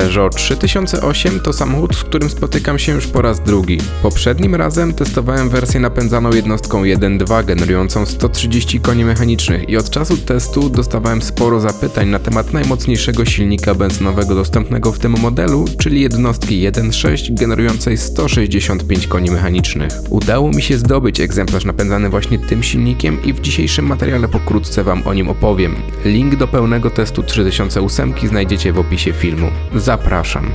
Peugeot 3008 to samochód, z którym spotykam się już po raz drugi. Poprzednim razem testowałem wersję napędzaną jednostką 1.2 generującą 130 koni mechanicznych i od czasu testu dostawałem sporo zapytań na temat najmocniejszego silnika benzynowego dostępnego w tym modelu, czyli jednostki 1.6 generującej 165 koni mechanicznych. Udało mi się zdobyć egzemplarz napędzany właśnie tym silnikiem i w dzisiejszym materiale pokrótce Wam o nim opowiem. Link do pełnego testu 3008 znajdziecie w opisie filmu. Zapraszam.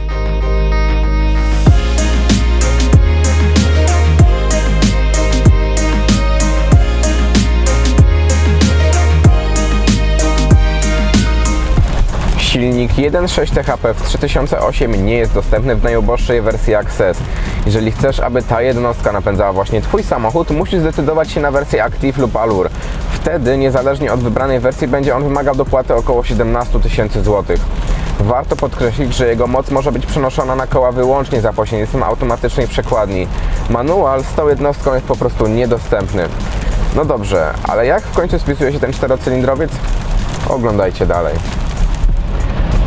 Silnik 1.6 THP w 3008 nie jest dostępny w najuboższej wersji Access. Jeżeli chcesz, aby ta jednostka napędzała właśnie Twój samochód, musisz zdecydować się na wersję Active lub Allure. Wtedy, niezależnie od wybranej wersji, będzie on wymagał dopłaty około 17 tysięcy złotych. Warto podkreślić, że jego moc może być przenoszona na koła wyłącznie za pośrednictwem automatycznej przekładni. Manual z tą jednostką jest po prostu niedostępny. No dobrze, ale jak w końcu spisuje się ten czterocylindrowiec? Oglądajcie dalej.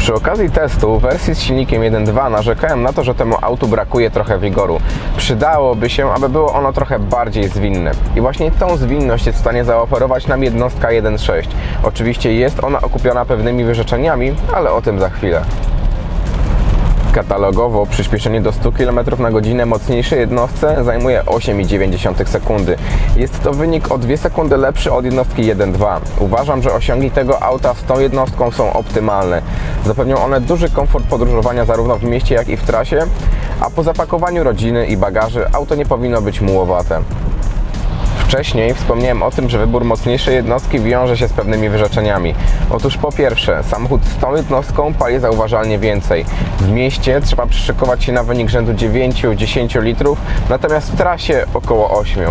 Przy okazji testu wersji z silnikiem 1.2 narzekałem na to, że temu autu brakuje trochę wigoru. Przydałoby się, aby było ono trochę bardziej zwinne. I właśnie tą zwinność jest w stanie zaoferować nam jednostka 1.6. Oczywiście jest ona okupiona pewnymi wyrzeczeniami, ale o tym za chwilę. Katalogowo przyspieszenie do 100 km na godzinę mocniejszej jednostce zajmuje 8,9 sekundy. Jest to wynik o 2 sekundy lepszy od jednostki 1.2. Uważam, że osiągi tego auta z tą jednostką są optymalne. Zapewnią one duży komfort podróżowania zarówno w mieście, jak i w trasie, a po zapakowaniu rodziny i bagaży auto nie powinno być mułowate. Wcześniej wspomniałem o tym, że wybór mocniejszej jednostki wiąże się z pewnymi wyrzeczeniami. Otóż po pierwsze, samochód z tą jednostką pali zauważalnie więcej. W mieście trzeba przyszykować się na wynik rzędu 9-10 litrów, natomiast w trasie około 8.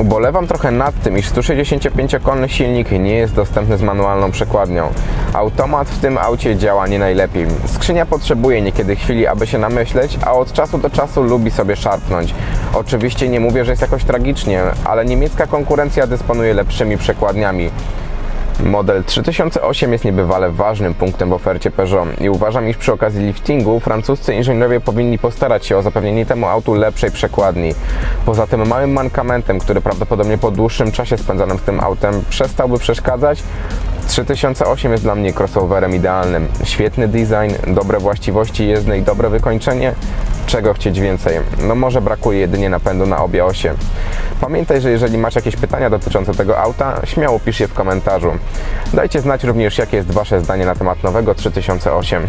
Ubolewam trochę nad tym, iż 165-konny silnik nie jest dostępny z manualną przekładnią. Automat w tym aucie działa nie najlepiej. Skrzynia potrzebuje niekiedy chwili, aby się namyśleć, a od czasu do czasu lubi sobie szarpnąć. Oczywiście nie mówię, że jest jakoś tragicznie, ale niemiecka konkurencja dysponuje lepszymi przekładniami. Model 3008 jest niebywale ważnym punktem w ofercie Peugeot i uważam, iż przy okazji liftingu francuscy inżynierowie powinni postarać się o zapewnienie temu autu lepszej przekładni. Poza tym małym mankamentem, który prawdopodobnie po dłuższym czasie spędzonym z tym autem przestałby przeszkadzać, 3008 jest dla mnie crossoverem idealnym. Świetny design, dobre właściwości jezdne i dobre wykończenie. Czego chcieć więcej? No może brakuje jedynie napędu na obie osie. Pamiętaj, że jeżeli masz jakieś pytania dotyczące tego auta, śmiało pisz je w komentarzu. Dajcie znać również, jakie jest Wasze zdanie na temat nowego 3008.